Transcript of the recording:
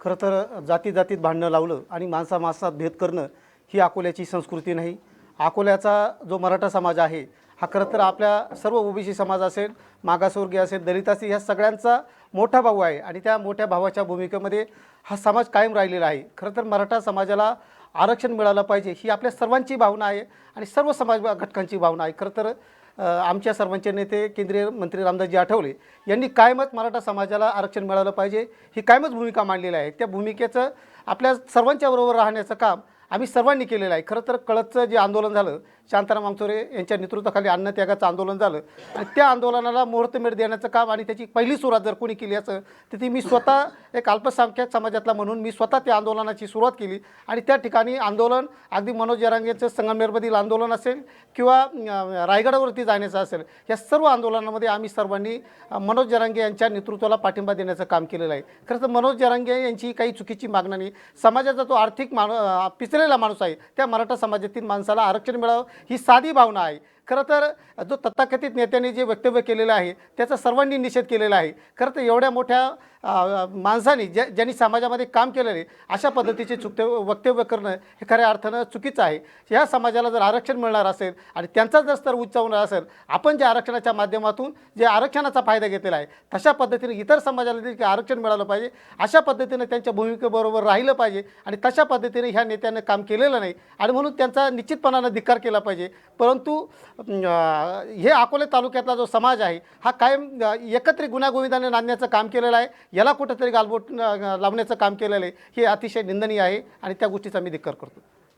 खरं तर जाती जातीत भांडणं लावलं आणि माणसा माणसात भेद करणं ही अकोल्याची संस्कृती नाही. अकोल्याचा जो मराठा समाज आहे हा खरं तर आपल्या सर्व ओबीसी समाज असेल मागासवर्गीय असेल दलित असेल ह्या सगळ्यांचा मोठा भाऊ आहे आणि त्या मोठ्या भावाच्या भूमिकेमध्ये हा समाज कायम राहिलेला आहे. खरं तर मराठा समाजाला आरक्षण मिळालं पाहिजे ही आपल्या सर्वांची भावना आहे आणि सर्व समाज घटकांची भावना आहे. खरं तर आमच्या सर्वांचे नेते केंद्रीय मंत्री रामदासजी आठवले यांनी कायमच मराठा समाजाला आरक्षण मिळालं पाहिजे. ही कायमच भूमिका मांडलेली आहे. त्या भूमिकेचं आपल्या सर्वांच्या बरोबर राहण्याचं काम आम्ही सर्वांनी केलेलं आहे. खरं तर कळतचं जे आंदोलन झालं शांताराम आमचोरे यांच्या नेतृत्वाखाली अन्नत्यागाचं आंदोलन झालं. आणि त्या आंदोलनाला मुहूर्तमेढ देण्याचं काम आणि त्याची पहिली सुरुवात जर कोणी केली असं तर ती मी स्वतः एक अल्पसंख्याक समाजातला म्हणून मी स्वतः त्या आंदोलनाची सुरुवात केली. आणि त्या ठिकाणी आंदोलन अगदी मनोज जरांगेचं संगमनेरमधील आंदोलन असेल किंवा रायगडावरती जाण्याचं असेल या सर्व आंदोलनामध्ये आम्ही सर्वांनी मनोज जरांगे यांच्या नेतृत्वाला पाठिंबा देण्याचं काम केलेलं आहे. खरं तर मनोज जरांगे यांची काही चुकीची मागणं नाही. समाजाचा तो आर्थिक माणू अं, पिचलेला माणूस आहे. त्या मराठा समाजातील माणसाला आरक्षण मिळावं ही साधी भावना आहे. खरं तर जो तथाकथित नेत्यांनी जे वक्तव्य केलेलं आहे त्याचा सर्वांनी निषेध केलेला आहे. खरं तर एवढ्या मोठ्या माणसाने माणसांनी ज्या ज्यांनी समाजामध्ये काम केलेलं आहे अशा पद्धतीचे चुकते वक्तव्य करणं हे खऱ्या अर्थानं चुकीचं आहे. ह्या समाजाला जर आरक्षण मिळणार असेल आणि त्यांचा जर स्तर उच्च होणार असेल आपण जे आरक्षणाच्या माध्यमातून जे आरक्षणाचा फायदा घेतलेला आहे तशा पद्धतीने इतर समाजाला देखील आरक्षण मिळालं पाहिजे. अशा पद्धतीने त्यांच्या भूमिकेबरोबर राहिलं पाहिजे आणि तशा पद्धतीने ह्या नेत्यानं काम केलेलं नाही आणि म्हणून त्यांचा निश्चितपणानं धिक्कार केला पाहिजे. परंतु हे अकोले तालुक्यातला जो समाज आहे हा कायम एकत्रित गुन्हागोविंदाने नांदण्याचं काम केलेलं आहे. याला कुठंतरी गालबोट लावण्याचं काम केलेलं आहे. हे अतिशय निंदनीय आहे आणि त्या गोष्टीचा मी धिक्कार करतो.